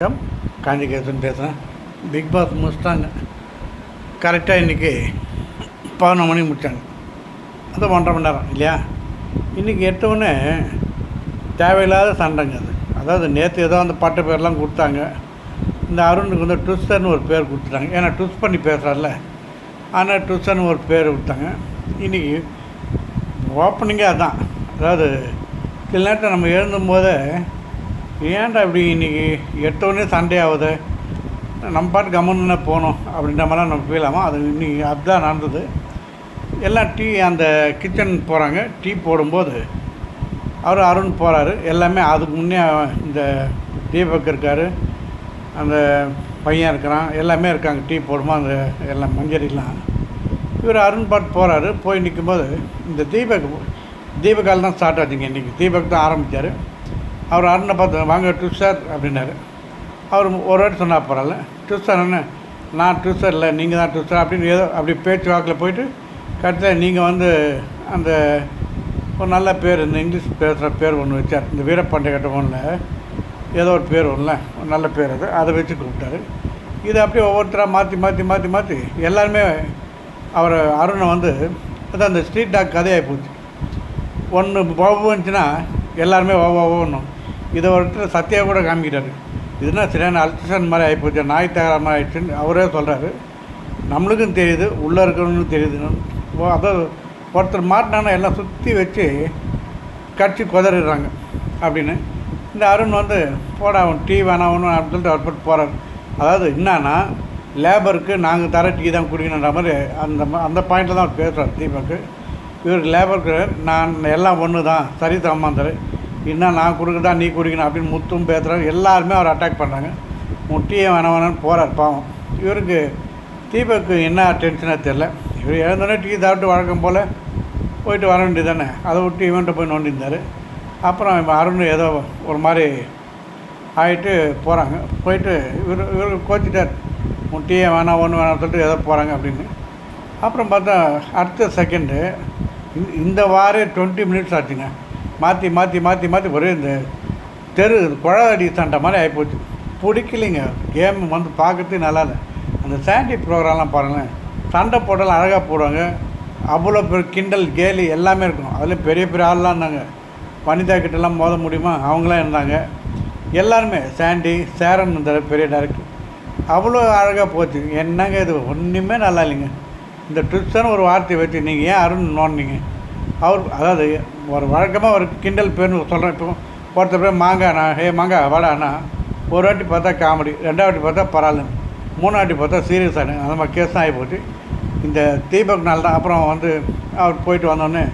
வணக்கம். காஞ்சிகேசன் பேசுகிறேன் big pass முடிச்சிட்டாங்க கரெக்டாக இன்றைக்கி பதினொன்று மணிக்கு முடித்தாங்க அது ஒன்றரை மணி நேரம் இல்லையா? இன்றைக்கி எட்டவுடனே தேவையில்லாத சண்டைங்க அது. அதாவது நேற்று ஏதோ அந்த பட்ட பேர்லாம் கொடுத்தாங்க. இந்த அருணுக்கு வந்து டுஸ்டர்னு ஒரு பேர் கொடுத்துட்டாங்க. ஏன்னா ட்விஸ் பண்ணி பேசுகிறார்ல ஆனால் ட்விஸ்டர்னு ஒரு பேர் கொடுத்தாங்க. இன்றைக்கி ஓப்பனிங்கே அதான். அதாவது சில நேரத்தில் நம்ம எழுந்தும்போது ஏன்டா இப்படி இன்றைக்கி எட்டோடனே சண்டே ஆகுது? நம்ம பாட்டு கம்மன்னு போகணும் அப்படின்ற மாதிரிலாம் நம்ம ஃபீல் அது இன்னைக்கு அதுதான் நடந்தது. எல்லாம் டீ அந்த கிச்சன் போகிறாங்க டீ போடும்போது அவர் அருண் போகிறாரு எல்லாமே அதுக்கு முன்னே இந்த தீபக் இருக்கார். அந்த பையன் இருக்கிறான். எல்லாமே இருக்காங்க. டீ போடுமா அந்த எல்லாம் மஞ்சரிலாம். இவர் அருண் பாட் போகிறாரு போய் நிற்கும்போது இந்த தீபக் தீபக்கால் தான் ஸ்டார்ட் ஆச்சுங்க இன்றைக்கி தீபக் தான் ஆரம்பித்தார் அவர் அருணை பார்த்து வாங்க ட்விஸ்டர் அப்படின்னாரு. அவர் ஒரு வாட்டி சொன்னால் பரவாயில்ல ட்விஸ்டர் என்ன? நான் ட்விஸ்டர் இல்லை நீங்கள் தான் ட்விஸ்டர் அப்படின்னு ஏதோ அப்படி பேச்சு வாக்கில் போயிட்டு கடைசியில் நீங்கள் வந்து அந்த ஒரு நல்ல பேர் இந்த இங்கிலீஷ் பேசுகிற பேர் ஒன்று வச்சார். இந்த வீரபாண்டிய கட்டபொன்னில் ஏதோ ஒரு பேர் ஒன்றுல ஒரு நல்ல பேர் அது அதை வச்சு கூப்பிட்டாரு. இது அப்படியே ஒவ்வொருத்தராக மாற்றி மாற்றி மாற்றி மாற்றி எல்லாருமே அவர் அருணை வந்து அதான் அந்த ஸ்ட்ரீட் டாக் கதையாகி போச்சு. ஒன்று வவ் வந்துச்சுன்னா எல்லாருமே ஒவ்வொன்றும் இதை ஒருத்தர் சத்யா கூட காமிக்கிறாரு. இதுனா சரியான அல்ட்ரேஷன் மாதிரி ஆகிப்போச்சு நாய் தகர மாதிரி ஆயிடுச்சுன்னு அவரே சொல்கிறாரு நம்மளுக்கும் தெரியுது உள்ளே இருக்கிறவங்களுக்கும் தெரியுதுன்னு. ஓ அதாவது ஒருத்தர் மாட்டினானா எல்லாம் சுற்றி வச்சு கட்சி குதறிடுறாங்க அப்படின்னு. இந்த அருண் வந்து போடா அவன் டீ வேணாம் ஒன்று அப்படின்னு சொல்லிட்டு அவர் போட்டு போகிறார் அதாவது என்னன்னா லேபருக்கு நாங்கள் தர டீ தான் குடிக்கணுன்ற மாதிரி அந்த ம- அந்த பாயிண்டில் தான் அவர் பேசுகிறார் தீபக்கு. இவர் லேபருக்கு நான் எல்லாம் ஒன்று தான் சரி சம்மாந்தர் என்ன நான் கொடுக்குறதா நீ குடிக்கணும் அப்படின்னு முத்தும் பேத்துறாரு எல்லாருமே அவர் அட்டாக் பண்ணுறாங்க முட்டியே வேணாம் வேணான்னு போகிறார் பாவம். இவருக்கு தீபக்கு என்ன டென்ஷனாக தெரில இவர் எழுந்தோடனே டீ சாப்பிட்டு வழக்கம் போல் போயிட்டு வர வேண்டியது தானே அதை விட்டு இவன்ட்ட போய் நோண்டியிருந்தார் அப்புறம் இவன் அருண் ஏதோ ஒரு மாதிரி ஆகிட்டு போகிறாங்க போயிட்டு இவர் இவர் கோச்சிட்டார். முட்டியே வேணாம் ஒன்று வேணாம் சொல்லிட்டு ஏதோ போகிறாங்க அப்படின்னு. அப்புறம் பார்த்தா அடுத்த செகண்டு இந்த வாரே டுவெண்ட்டி மினிட்ஸ் ஆச்சுங்க. மாற்றி மாற்றி மாற்றி மாற்றி ஒரே இந்த தெரு குழாடி சண்டை மாதிரி ஆகிப்போச்சு பிடிக்கலைங்க. கேம் வந்து பார்க்கறதுக்கு நல்லா இல்லை. அந்த சாண்டி ப்ரோக்ராம்லாம் பாருங்களேன். சண்டை போட்டாலும் அழகாக போடுவாங்க. அவ்வளோ பெரிய கிண்டல் கேலி எல்லாமே இருக்கும். அதில் பெரிய பெரிய ஆள்லாம் இருந்தாங்க. வனிதா கிட்டலாம் மோத முடியுமா? அவங்களாம் இருந்தாங்க. எல்லாருமே சாண்டி சேரன் இருந்தார் பெரிய டேரக்டர் அவ்வளோ அழகாக போச்சு. என்னங்க இது? ஒன்றுமே நல்லா இல்லைங்க. இந்த ட்விஸ்டர்னு ஒரு வார்த்தையை வச்சு நீங்கள் ஏன் அருண் நோண்டிங்க அவர் அதாவது ஒரு வழக்கமாக ஒரு கிண்டல் பேர்னு சொல்கிறேன் இப்போ. ஒருத்தர் பேர் மாங்காண்ணா ஹே மாங்கா வாடாண்ணா ஒரு வாட்டி பார்த்தா காமெடி ரெண்டாவது பார்த்தா பரவாயில்ல மூணாவட்டி பார்த்தா சீரியஸான அந்த மாதிரி கேஸ் தான் ஆகி போச்சு இந்த தீபக் நாள் தான். அப்புறம் வந்து அவர் போயிட்டு வந்தோடனே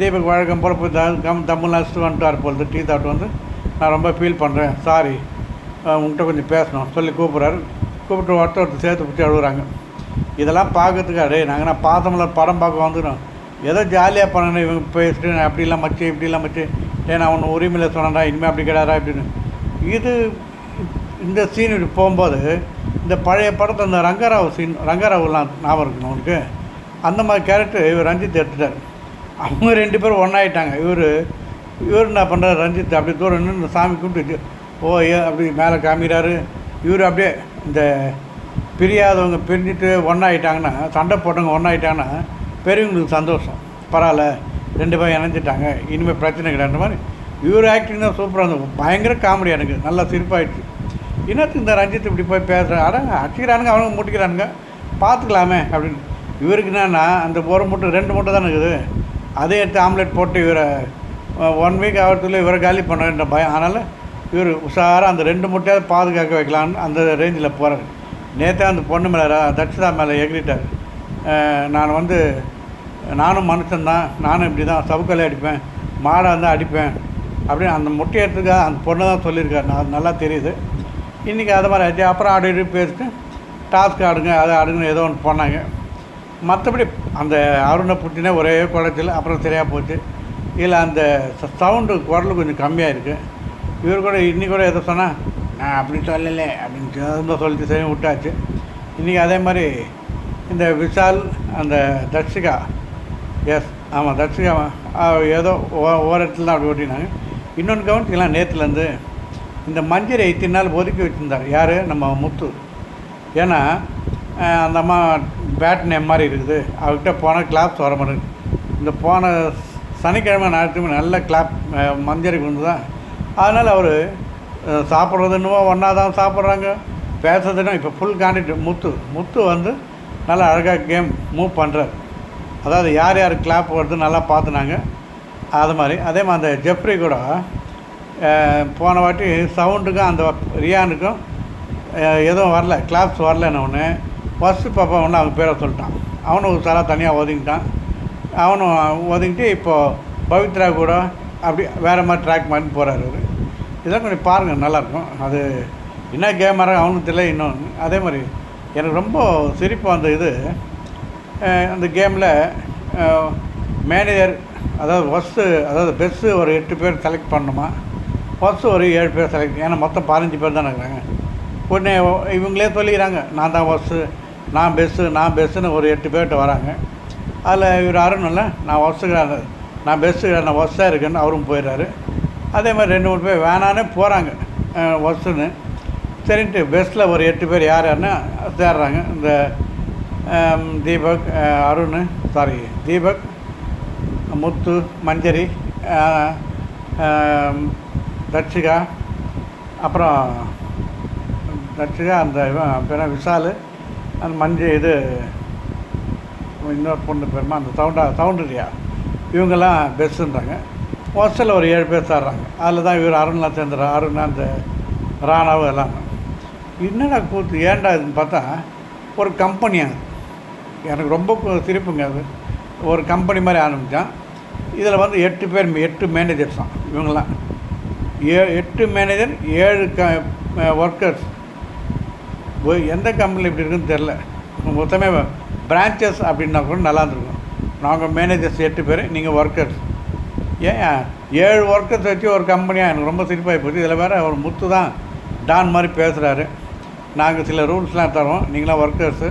தீபக் வழக்கம் போல் போய் த- கம் தமிழ் அடிச்சுட்டு வந்துட்டார் போல் டீ தாட்டு வந்து நான் ரொம்ப ஃபீல் பண்ணுறேன் சாரி உங்கள்கிட்ட கொஞ்சம் பேசணும். சொல்லி கூப்பிட்றாரு. கூப்பிட்டு ஒருத்தர் ஒருத்தர் சேர்த்து பிடிச்சி அழுகுறாங்க. இதெல்லாம் பார்க்கறதுக்கு அடே நாங்கள் நான் பார்த்தோம்ல படம் பார்க்க வந்துடும் ஏதோ ஜாலியாக பண்ணணும் இவங்க பேசிட்டு அப்படிலாம் மச்சு இப்படிலாம் மச்சு. ஏ நான் ஒன்று உரிமையில் சொன்னேன்டா இனிமேல் அப்படி கிடையாதா அப்படின்னு. இது இந்த சீன் இப்படி போகும்போது இந்த பழைய படத்தை அந்த ரங்கராவ் சீன் ரங்கராவ்லாம் ஞாபகம் இருக்கணும் அவனுக்கு அந்த மாதிரி கேரக்டர் இவர் ரஞ்சித் எடுத்துட்டார். அவங்க ரெண்டு பேரும் ஒன்றாயிட்டாங்க இவர் இவர் என்ன பண்ணுறாரு ரஞ்சித்? அப்படி தூரம் நின்று இந்த சாமி கும்பிட்டு ஓ ஏ அப்படி மேலே காமிக்கிறாரு. இவர் அப்படியே இந்த பிரியாதவங்க பிரிஞ்சுட்டு ஒன்றாயிட்டாங்கன்னா சண்டை போட்டவங்க ஒன்றாயிட்டாங்கன்னா பெரியவங்களுக்கு சந்தோஷம். பரவாயில்ல ரெண்டு பேரும் இணைஞ்சிட்டாங்க இனிமேல் பிரச்சனை கிடையாதுன்ற மாதிரி. இவர் ஆக்டிங் தான் சூப்பராக இருந்தது. பயங்கர காமெடி எனக்கு. நல்லா சிரிப்பாயிடுச்சு. இன்னத்துக்கு இந்த ரஞ்சித் இப்படி போய் பேசுகிறேன் அட அடிக்கிறானுங்க அவனுங்க முட்டிக்கிறானுங்க. பார்த்துக்கலாமே அப்படின்னு. இவருக்கு என்னன்னா அந்த ஒரு முட்டை ரெண்டு முட்டை தானே இருக்குது. அதே எடுத்து ஆம்லெட் போட்டு இவரை ஒன் வீக் ஆகிறதுக்குள்ள இவரை காலி பண்ணுறேன்ற பயம். அதனால் இவர் உஷாராக அந்த ரெண்டு முட்டையாவது பாதுகாக்க வைக்கலான்னு அந்த ரேஞ்சில் போகிறாரு நேற்றே அந்த பொண்ணு மேலே தட்சிதா மேலே எகிரிட்டார். நான் வந்து நானும் மனுஷன்தான் நானும் இப்படி தான். சவுக்கலை அடிப்பேன். மாடாக இருந்தால் அடிப்பேன். அப்படின்னு அந்த முட்டை அந்த பொண்ணை தான் சொல்லியிருக்காரு. நான் நல்லா தெரியுது. இன்றைக்கி அது மாதிரி ஆச்சு அப்புறம் ஆடி ஆடி பேசிட்டு டாஸ்க் ஆடுங்க அதை ஆடுங்கன்னு ஏதோ ஒன்று பண்ணாங்க. மற்றபடி அந்த அருணை புட்டினே ஒரே குளத்தில் அப்புறம் சரியாக போச்சு. இல்லை அந்த சவுண்டு குரல் கொஞ்சம் கம்மியாக இருக்குது இவர் கூட இன்னைக்கு கூட எதை சொன்னால் நான் அப்படி சொல்லலை. அப்படின்னு சொல்லிட்டு சரி விட்டாச்சு. இன்றைக்கி அதே மாதிரி இந்த விஷால் அந்த தர்ஷிகா எஸ் ஆமாம் தர்ஷிகா ஏதோ ஓ- ஓரத்தில் தான் அப்படி ஓட்டினாங்க. இன்னொன்று கவனிச்சிக்கலாம் நேற்றுலேருந்து இந்த மஞ்சரை இத்தனை நாள் ஒதுக்கி வச்சுருந்தார் யார்? நம்ம முத்து. ஏன்னா அந்த அம்மா பேட் நேம் மாதிரி இருக்குது. அவர்கிட்ட போனால் கிளாப்ஸ் வர மாட்டேங்குது. இந்த போன சனிக்கிழமை ஞாயிற்றுக்கிழமை நல்ல கிளாப் மஞ்சரி வந்து தான். அதனால் அவர் சாப்பிட்றது என்னவோ ஒன்றா தான் சாப்பிட்றாங்க பேசுறதுன்னா இப்போ ஃபுல் காண்டிட்டு முத்து. முத்து வந்து நல்லா அழகாக கேம் மூவ் பண்ணுறார் அதாவது யார் யார் கிளாப் வருது நல்லா பார்த்துனாங்க. அது மாதிரி. அதே மாதிரி அந்த ஜெப்ரி கூட போன வாட்டி சவுண்டுக்கும் அந்த ரியானுக்கும் எதுவும் வரல. கிளாப்ஸ் வரலன்னு ஒன்று ஃபஸ்ட்டு பாப்பா ஒன்று அவங்க பேரை சொல்லிட்டான். அவனும் உசாராக தனியாக ஒதுங்கிட்டான். அவனும் ஒதுங்கிட்டு இப்போது பவித்ரா கூட அப்படி வேறு மாதிரி ட்ராக் மாதிரி போகிறாரு அவர் இதெல்லாம் கொஞ்சம் பாருங்கள் நல்லாயிருக்கும் அது என்ன கேமரா அவனுக்கு தெரியல இன்னொன்று அதே மாதிரி எனக்கு ரொம்ப சிரிப்பு அந்த இது அந்த கேமில் மேனேஜர் அதாவது ஃபஸ்ட்டு அதாவது பெஸ்ட்டு ஒரு எட்டு பேர் செலக்ட் பண்ணணுமா? ஃபஸ்ட்டு ஒரு ஏழு பேர் செலக்ட் ஏன்னா மொத்தம் பதினஞ்சு பேர் தான் இருக்கிறாங்க உடனே இவங்களே சொல்லிக்கிறாங்க நான் தான் ஃபஸ்ட்டு நான் பெஸ்ட்டு நான் பெஸ்ட்டுன்னு ஒரு எட்டு பேர்கிட்ட வராங்க. அதில் இவர் அருண் இல்லை நான் ஃபஸ்ட்டுக்கிறாரு நான் பெஸ்ட்டு நான் ஒஸ்ஸாக இருக்கேன்னு அவரும் போயிடுறாரு. அதே மாதிரி ரெண்டு மூணு பேர் வேணானே போகிறாங்க ஒஸ்ஸுன்னு சரின்ட்டு பெஸ்ட்டில் ஒரு எட்டு பேர் யார் யாருன்னா சேர்றாங்க இந்த தீபக் அருண் சாரி தீபக் முத்து மஞ்சரி தட்சிகா அப்புறம் தட்சிகா அந்த இவன் பேர் விஷால் அந்த மஞ்சு இது இன்னொரு பொண்ணு பேருமா அந்த சவுண்டா சவுண்டரியா இவங்கெல்லாம் பெஸ்ட்டுன்றாங்க ஹோஸ்டலில் ஒரு ஏழு பேர் சேர்றாங்க அதில் தான் இவர் அருண்லாம் சேர்ந்துடுறாரு அருண் அந்த ராணாவும் எல்லாம். என்னடா கூத்து ஏன்டா இதுன்னு பார்த்தா ஒரு கம்பெனி அது. எனக்கு ரொம்ப சிரிப்புங்க அது. ஒரு கம்பெனி மாதிரி ஆரம்பித்தான் இதில் வந்து எட்டு பேர் எட்டு மேனேஜர்ஸ் தான் இவங்கெல்லாம். ஏ எட்டு மேனேஜர் ஏழு க ஒர்க்கர்ஸ் எந்த கம்பெனியில் இப்படி இருக்குன்னு தெரில மொத்தமே பிரான்ச்சஸ் அப்படின்னா கூட நல்லா இருந்திருக்கும். நாங்கள் மேனேஜர்ஸ் எட்டு பேர் நீங்கள் ஒர்க்கர்ஸ் ஏன்? ஏழு ஒர்க்கர்ஸ் வச்சு ஒரு கம்பெனியாக எனக்கு ரொம்ப சிரிப்பாகி போச்சு. இதில் வேறு ஒரு முத்து தான் டான் மாதிரி பேசுகிறாரு நாங்கள் சில ரூல்ஸ்லாம் தரோம். நீங்களாம் ஒர்க்கர்ஸு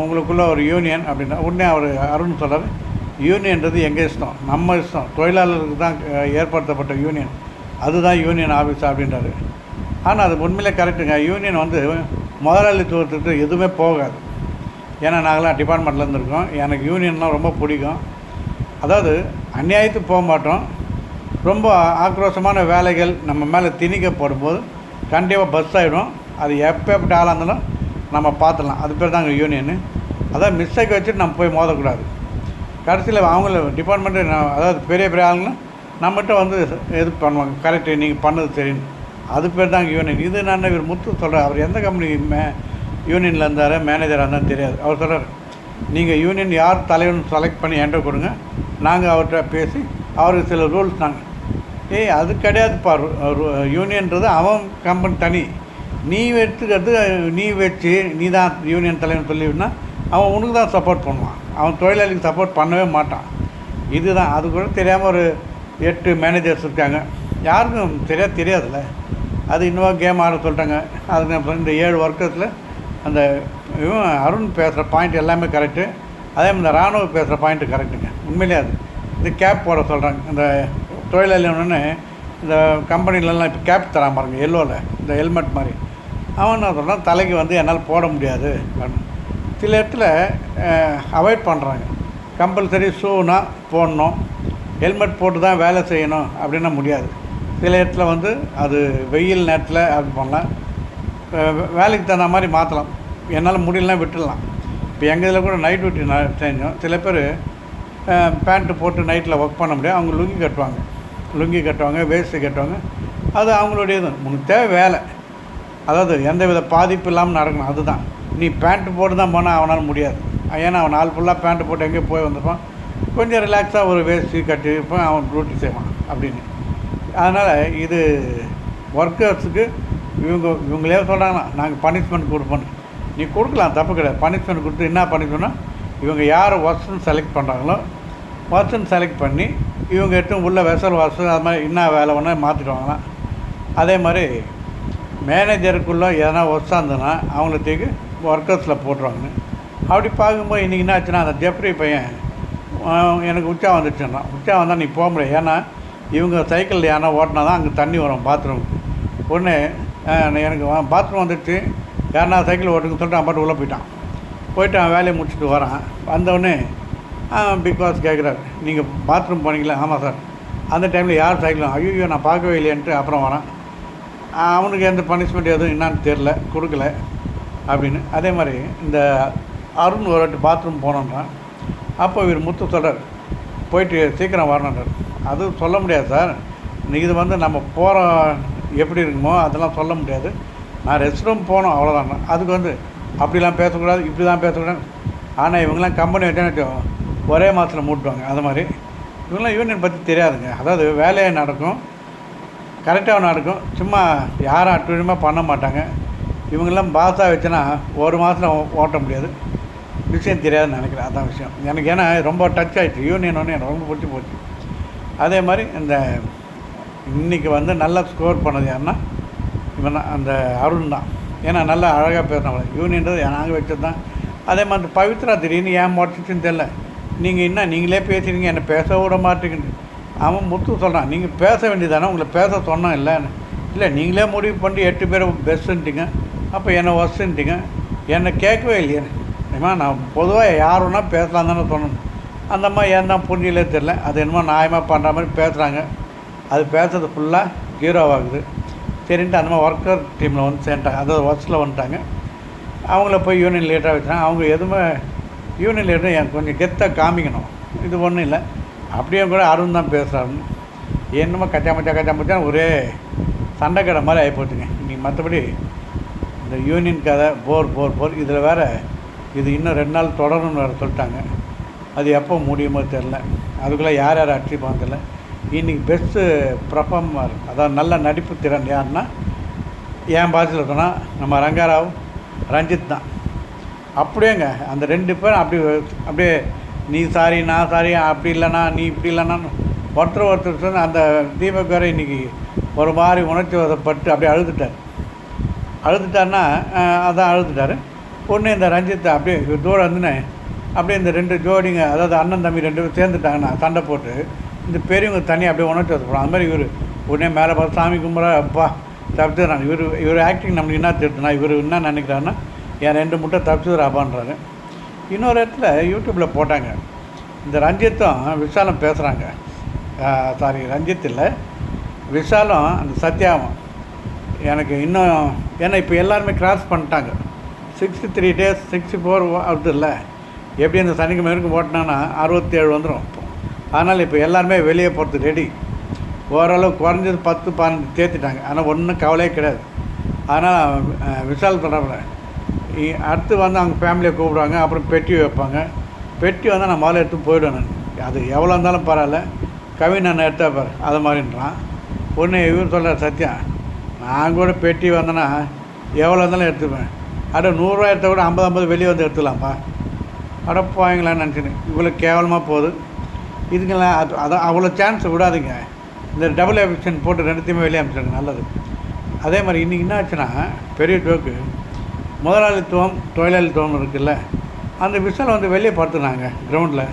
உங்களுக்குள்ள ஒரு யூனியன் அப்படின்னா உடனே அவர் அருண் சொல்கிறார் யூனியன்றது எங்கள் இஷ்டம்? நம்ம இஷ்டம். தொழிலாளருக்கு தான் ஏற்படுத்தப்பட்ட யூனியன் அதுதான் யூனியன் ஆஃபீஸ் அப்படின்றாரு. ஆனால் அது உண்மையிலே கரெக்டுங்க யூனியன் வந்து முதலாளித்துவத்துக்கு எதுவுமே போகாது. ஏன்னா நாங்களாம் டிபார்ட்மெண்ட்டில் இருக்கோம் எனக்கு யூனியன்லாம் ரொம்ப பிடிக்கும். அதாவது அநியாயத்துக்கு போக மாட்டோம். ரொம்ப ஆக்ரோஷமான வேலைகள் நம்ம மேலே திணிக்கப்படும் போது கண்டிப்பாக பஸ் ஆகிடும் அது எப்பேற்பட்ட ஆளாக இருந்தாலும் நம்ம பார்த்துடலாம். அது பேர் தாங்க யூனியனு அதான் மிஸ்டேக் வச்சுட்டு நம்ம போய் மோதக்கூடாது. கடைசியில் அவங்கள டிபார்ட்மெண்ட்டு அதாவது பெரிய பெரிய ஆளுங்களும் நம்மகிட்ட வந்து இது பண்ணுவாங்க. கரெக்டு நீங்கள் பண்ணது சரின்னு. அது பேர் தாங்க யூனியன் இது நான் இவர் முத்து சொல்கிறார் அவர் எந்த கம்பெனி மே யூனியனில் இருந்தார் மேனேஜராக இருந்தாலும் தெரியாது. அவர் சொல்கிறார் நீங்கள் யூனியன் யார் தலைவர்னு செலக்ட் பண்ணி என்கிட்ட கொடுங்க. நாங்கள் அவர்கிட்ட பேசி அவருக்கு சில ரூல்ஸ் நாங்கள் ஏய் அது கிடையாதுப்பா. யூனியன்றது அவன் கம்பெனி தனி. நீ வெற்றுக்கிறது நீ வச்சு நீ தான் யூனியன் தலைவன் சொல்லிவினா அவன் உனக்கு தான் சப்போர்ட் பண்ணுவான். அவன் தொழிலாளிக்கு சப்போர்ட் பண்ணவே மாட்டான். இதுதான். அது கூட தெரியாமல் ஒரு எட்டு மேனேஜர்ஸ் இருக்காங்க. யாருக்கும் தெரியாது தெரியாதுல்ல. அது இன்னும் கேம் ஆட சொல்லிட்டாங்க. அதுக்கு இந்த ஏழு ஒர்க்கர்ஸில் அந்த இவன் அருண் பேசுகிற பாயிண்ட் எல்லாமே கரெக்டு அதே மாதிரி இந்த ராணுவ பேசுகிற பாயிண்ட்டு கரெக்டுங்க உண்மையிலே அது. இந்த கேப் போட சொல்கிறாங்க இந்த தொழிலாளி ஒன்று இந்த கம்பெனிலலாம் இப்போ கேப் தரான் பாருங்க எல்லோவில் இந்த ஹெல்மெட் மாதிரி. அவன் என்ன சொல்கிறான் தலைக்கு வந்து என்னால் போட முடியாது. சில இடத்துல அவாய்ட் பண்ணுறாங்க கம்பல்சரி ஷூனா போடணும். ஹெல்மெட் போட்டு தான் வேலை செய்யணும் அப்படின்னா முடியாது. சில இடத்துல வந்து அது வெயில் நேரத்தில் அப்படி பண்ணலாம். வேலைக்கு தகுந்த மாதிரி மாற்றலாம் என்னால் முடியலனா விட்டுடலாம். இப்போ எங்கள் இதில் கூட நைட் டியூட்டி செஞ்சோம் சில பேர் பேண்ட்டு போட்டு நைட்டில் ஒர்க் பண்ண முடியாது. அவங்க லுங்கி கட்டுவாங்க. லுங்கி கட்டுவாங்க வேஸ்ட்டு கட்டுவாங்க. அது அவங்களுடைய இது உனக்கு தேவை வேலை. அதாவது எந்த வித பாதிப்பு இல்லாமல் நடக்கணும். அதுதான். நீ பேண்ட்டு போட்டு தான் போனால் அவனால் முடியாது. ஏன்னா அவன் நாள் ஃபுல்லாக பேண்ட்டு போட்டு எங்கேயோ போய் வந்திருப்பான். கொஞ்சம் ரிலாக்ஸாக ஒரு வேஷ்டி கட்டி இருப்பான் அவன் டியூட்டி செய்வான் அப்படின்னு. அதனால் இது ஒர்க்கர்ஸுக்கு இவங்க இவங்களே சொல்கிறாங்கன்னா நாங்கள் பனிஷ்மெண்ட் கொடுப்போம் நீ கொடுக்கலாம். தப்பு கிடையாது. பனிஷ்மெண்ட் கொடுத்து என்ன பனிஷ்மெண்ட்னா இவங்க யார் ஒர்க்ஸ்ன்னு செலக்ட் பண்ணுறாங்களோ பர்சன் செலக்ட் பண்ணி இவங்க எடுத்து உள்ள வெசல் வாசல் அது மாதிரி என்ன வேலை ஒன்றா மாற்றிடுவாங்கன்னா அதே மாதிரி மேனேஜருக்குள்ளே எதனா ஒர்க்ஸாக இருந்ததுன்னா அவங்கள தூக்கி ஒர்க்கர்ஸில் போட்டுருவாங்க. அப்படி பார்க்கும்போது இன்றைக்கி என்ன ஆச்சுன்னா அந்த ஜெப்ரி பையன் எனக்கு உச்சா வந்துச்சுன்னா உச்சா வந்தால் நீ போக முடியாது. ஏன்னா இவங்க சைக்கிள் யாரா ஓட்டினா தான் அங்கே தண்ணி வரும் பாத்ரூமுக்கு ஒன்று எனக்கு பாத்ரூம் வந்துடுச்சு யாருனா சைக்கிள் ஓட்டுங்க சொல்லிட்டு அவன் பாட்டு உள்ளே போயிட்டான். போயிட்டு அவன் வேலையை முடிச்சுட்டு வரான். வந்தவொடனே பிக் பாஸ் கேட்குறாரு நீங்கள் பாத்ரூம் போனீங்களா? ஆமாம் சார் அந்த டைமில் யார் சைக்கிளும் ஐயோ நான் பார்க்கவே இல்லையன்ட்டு அப்புறம் வரான். அவனுக்கு எந்த பனிஷ்மெண்ட் எதுவும் என்னான்னு தெரில கொடுக்கல அப்படின்னு. அதே மாதிரி இந்த அருண் ஒரு வாட்டி பாத்ரூம் போனோன்றான் அப்போ இவர் முத்து சொல்கிறார் போயிட்டு சீக்கிரம் வரணுன்றார் அது சொல்ல முடியாது சார் இது வந்து நம்ம போகிற எப்படி இருக்குமோ அதெல்லாம் சொல்ல முடியாது. நான் ரெஸ்ட் ரூம் போனோம் அவ்வளோதான் அதுக்கு வந்து அப்படிலாம் பேசக்கூடாது இப்படி தான் பேசக்கூடாது. ஆனால் இவங்கெல்லாம் கம்பெனி வச்சேன்னு ஒரே மாதத்தில் மூட்டுவாங்க. அது மாதிரி. இவங்களாம் யூனியன் பற்றி தெரியாதுங்க. அதாவது வேலையாக நடக்கும். கரெக்டாக நடக்கும். சும்மா யாரும் அட்டுழியமாக பண்ண மாட்டாங்க. இவங்கெல்லாம் பாஸாக வச்சுன்னா ஒரு மாதத்தில் ஓட்ட முடியாது. விஷயம் தெரியாதுன்னு நினைக்கிறேன். அதான் விஷயம். எனக்கு ஏன்னா ரொம்ப டச் ஆகிடுச்சு யூனியன் ஒன்று எனக்கு ரொம்ப பிடிச்சி போச்சு. அதே மாதிரி இந்த இன்றைக்கி வந்து நல்லா ஸ்கோர் பண்ணது யாருன்னா இவன் தான். அந்த அருண் தான். ஏன்னா நல்லா அழகாக பேசினவங்க யூனியன்றது நாங்கள் வச்சது தான். அதே மாதிரி பவித்ரா திடீர்னு ஏன் முடச்சிச்சின்னு தெரில நீங்கள் என்ன நீங்களே பேசுகிறீங்க என்னை பேச விட மாட்டேங்கிட்டு அவன் முத்து சொல்கிறான் நீங்கள் பேச வேண்டியதானே உங்களை பேச சொன்னோம் இல்லைன்னு இல்லை நீங்களே முடிவு பண்ணி எட்டு பேர் பெஸ்ட்டுன்ட்டிங்க. அப்போ என்னை ஒஸ்ட்டுன்ட்டிங்க என்னை கேட்கவே இல்லையே. ஏமா நான் பொதுவாக யார் வேணால் பேசலாம் தானே சொன்னேன். அந்த அம்மா ஏன் தான் புரியலே தெரில அது என்னமோ நியாயமாக பண்ணுற மாதிரி பேசுகிறாங்க அது பேசுறது ஃபுல்லாக ஹீரோவாகுது சரின்ட்டு அந்த மாதிரி ஒர்க்கர் டீமில் வந்து சேர்ந்துட்டாங்க. அதாவது ஒர்க்ஸில் வந்துட்டாங்க. அவங்கள போய் யூனியன் லீடராக வச்சுட்டாங்க அவங்க எதுவுமே யூனியன் லீடர் எனக்கு கொஞ்சம் கெத்தாக காமிக்கணும். இது ஒன்றும் இல்லை. அப்படியே கூட அருண் தான் பேசுகிறாருன்னு என்னமோ கச்சா மச்சா கச்சா மச்சான் ஒரே சண்டை கடை மாதிரி ஆகிப்போச்சுங்க இன்றைக்கி மற்றபடி இந்த யூனியன் கதை போர் போர் போர் இதில் வேறு இது இன்னும் ரெண்டு நாள் தொடரும்னு வேறு சொல்லிட்டாங்க. அது எப்போ முடியுமோ தெரில அதுக்குள்ளே யார் யார் அடிச்சுப்பாங்க தெரில இன்றைக்கி பெஸ்ட்டு பர்ஃபார்மர் அதாவது நல்ல நடிப்பு திறன் யாருன்னா என் பாஷையில் சொன்னால் நம்ம ரங்காராவ் ரஞ்சித் தான். அப்படியேங்க. அந்த ரெண்டு பேரும் அப்படி அப்படியே நீ சாரி நான் சாரி அப்படி இல்லைனா நீ இப்படி இல்லைனா ஒருத்தர் ஒருத்தர் சொன்ன அந்த தீபக் வேறு இன்றைக்கி ஒரு மாதிரி உணர்ச்சி வசப்பட்டு அப்படியே அழுதுட்டார். அழுதுட்டார்னா அதான் அழுதுட்டார். ஒன்று இந்த ரஞ்சித்தை அப்படியே தூரம் வந்துன்னு அப்படியே இந்த ரெண்டு ஜோடிங்க அதாவது அண்ணன் தம்பி ரெண்டு பேரும் சேர்ந்துட்டாங்கன்னா சண்டை போட்டு இந்த பெரியவங்க தனியாக அப்படியே உணர்ச்சி வசப்படும். அது மாதிரி இவர் உடனே மேலே பார்த்து சாமி கும்பிட்ற அப்பா தப்பிச்சுறாங்க இவர் இவர் ஆக்டிங் நம்மளுக்கு என்ன தெரியுதுனா இவர் என்ன நினைக்கிறாருன்னா என் ரெண்டு முட்டை தப்பிச்சுறாப்பான்றாரு இன்னொரு இடத்துல யூடியூப்பில் போட்டாங்க. இந்த ரஞ்சித்தும் விஷாலும் பேசுகிறாங்க சாரி ரஞ்சித் இல்லை. விஷாலும் அந்த சத்யாவும். எனக்கு இன்னும் ஏன்னா இப்போ எல்லாருமே கிராஸ் பண்ணிட்டாங்க. Sixty three days sixty four வருது இல்லை. எப்படி அந்த சனிக்கிழமை வரைக்கும் ஓட்டினான்னா அறுபத்தி ஏழு வந்துடும் அதனால் இப்போ எல்லாருமே வெளியே போகிறது ரெடி ஓரளவு குறைஞ்சது பத்து பதினஞ்சு தேர்த்திட்டாங்க ஆனால் ஒன்றும் கவலையே கிடையாது. அதனால் விஷால் சொல்கிறாப்புல அடுத்து வந்து அவங்க ஃபேமிலியை கூப்பிடுவாங்க அப்புறம் பெட்டி வைப்பாங்க. பெட்டி வந்தால் நான் முதல்ல எடுத்து போயிடுவேன் நான். அது எவ்வளோ இருந்தாலும் பரவாயில்ல. கவின் நான் எடுத்தா பாரு அது மாதிரின்றான். ஒன்று இவர் சொல்கிறார் சத்யா நான் கூட பெட்டி வந்தேன்னா எவ்வளோ இருந்தாலும் எடுத்துப்பேன். அட நூறுரூவா எடுத்த கூட ஐம்பது ஐம்பது வெளியே வந்து எடுத்துக்கலாம்ப்பா அடப்பாங்களான்னு நினச்சினேன். இவ்வளோ கேவலமாக போகுது. இதுங்கெல்லாம் அது அதான் அவ்வளோ சான்ஸ் விடாதீங்க. இந்த டபுள் ஆப்ஷன் போட்டு ரெண்டுத்தையுமே வெளியே அனுப்பிச்சிடுங்க நல்லது. அதே மாதிரி இன்றைக்கி என்ன ஆச்சுன்னா பெரிய டோக்கு முதலாளித்துவம் தொழிலாளித்துவம் இருக்குல்ல அந்த விசில் வந்து வெளியே படுத்துனாங்க கிரவுண்டில்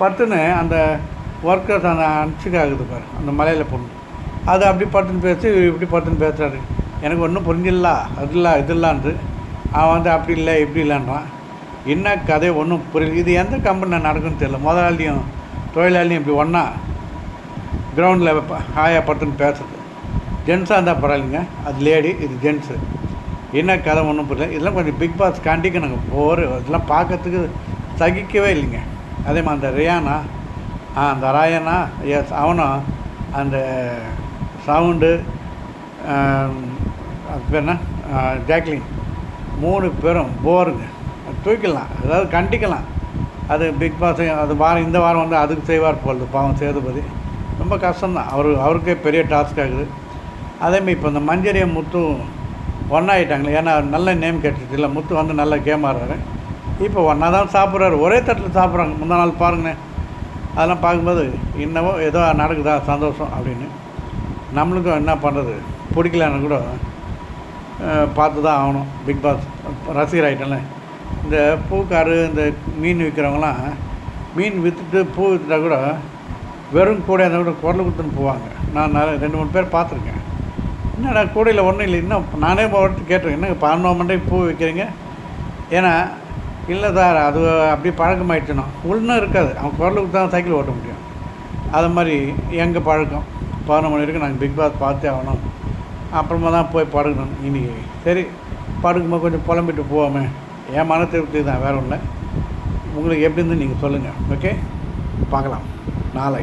படுத்துன்னு அந்த ஒர்க்கர்ஸ் அந்த அனுச்சிக்க ஆகுது பாரு அந்த மலையில் பொண்ணு. அது அப்படி படுத்துன்னு பேசி இப்படி படுத்துன்னு பேசுகிறாரு எனக்கு ஒன்றும் புரிஞ்சிடல அது இல்லை இது இல்லான்ட்டு அவன் வந்து அப்படி இல்லை இப்படி இல்லைன்றான். என்ன கதை ஒன்றும் புரியல. இது எந்த கம்பெனியில் நடக்குன்னு தெரியல. முதலாளியும் தொழிலாளியும் இப்படி ஒன்றா கிரவுண்டில் ஹாயாக படுத்துன்னு பேசுறது. ஜென்ஸாக இருந்தால் பரவாயில்லைங்க. அது லேடி இது ஜென்ஸு என்ன கதை ஒன்றும் புரியல. இதெல்லாம் கொஞ்சம் பிக் பாஸ் காண்டிக்கணுங்க போர் இதெல்லாம் பார்க்கறதுக்கு சகிக்கவே இல்லைங்க. அதே மாதிரி அந்த ரியானா அந்த ராயனா எஸ் அவனும் அந்த சவுண்டு அது பேர் என்ன? ஜாக்லின் மூணு பேரும் போருங்க. தூக்கிடலாம். அதாவது கண்டிக்கலாம். அது பிக் பாஸ் அது வாரம் இந்த வாரம் வந்து அதுக்கு செய்வார் போகுது பாவம் சேதுபதி. ரொம்ப கஷ்டம்தான். அவர் அவருக்கே பெரிய டாஸ்க் ஆகுது. அதேமாதிரி இப்போ இந்த மஞ்சரிய முத்தும் ஒன்றாயிட்டாங்களே ஏன்னா நல்ல நேம் கிடைச்சிச்சு இல்லை முத்து வந்து நல்ல கேம் ஆடுறாரு. இப்போ ஒன்றா தான் சாப்பிட்றாரு. ஒரே தட்டில் சாப்பிட்றாங்க. முந்தா நாள் பாருங்கண்ணே அதெல்லாம் பார்க்கும்போது இன்னமும் ஏதோ நடக்குதா? சந்தோஷம் அப்படின்னு. நம்மளுக்கும் என்ன பண்ணுறது? பிடிக்கலன்னு கூட பார்த்து தான் ஆகணும். பிக் பாஸ் ரசிகர் ஆகிட்டல இந்த பூக்காரு இந்த மீன் விற்கிறவங்களாம் மீன் விற்றுட்டு பூ விற்றுட்டா கூட வெறும் கூட இருந்தால் கூட குரல் கொடுத்துன்னு போவாங்க. நான் ரெண்டு மூணு பேர் பார்த்துருக்கேன். என்னடா கூடையில் ஒன்றும் இல்லை. இன்னும் நானே போட்டு கேட்டிருக்கேன். என்னங்க பதினொன்று மண்டை பூ வைக்கிறீங்க? ஏன்னா இல்லை சார் அது அப்படி பழக்கமாயிடுச்சுனா உள்ளே இருக்காது. அவன் குரலுக்கு தான் சைக்கிள் ஓட்ட முடியும். அது மாதிரி எங்கள் பழக்கம்? பதினொன்று மணி வரைக்கும் நாங்கள் பிக் பாஸ் பார்த்தே ஆகணும். அப்புறமா தான் போய் படுக்கணும். இன்றைக்கி சரி படுக்கும்போது கொஞ்சம் புலம்பிட்டு போவோமே. என் மன திருப்தி தான் வேறு ஒன்று உங்களுக்கு எப்படி இருந்து நீங்கள் சொல்லுங்கள் ஓகே பார்க்கலாம். நாளை.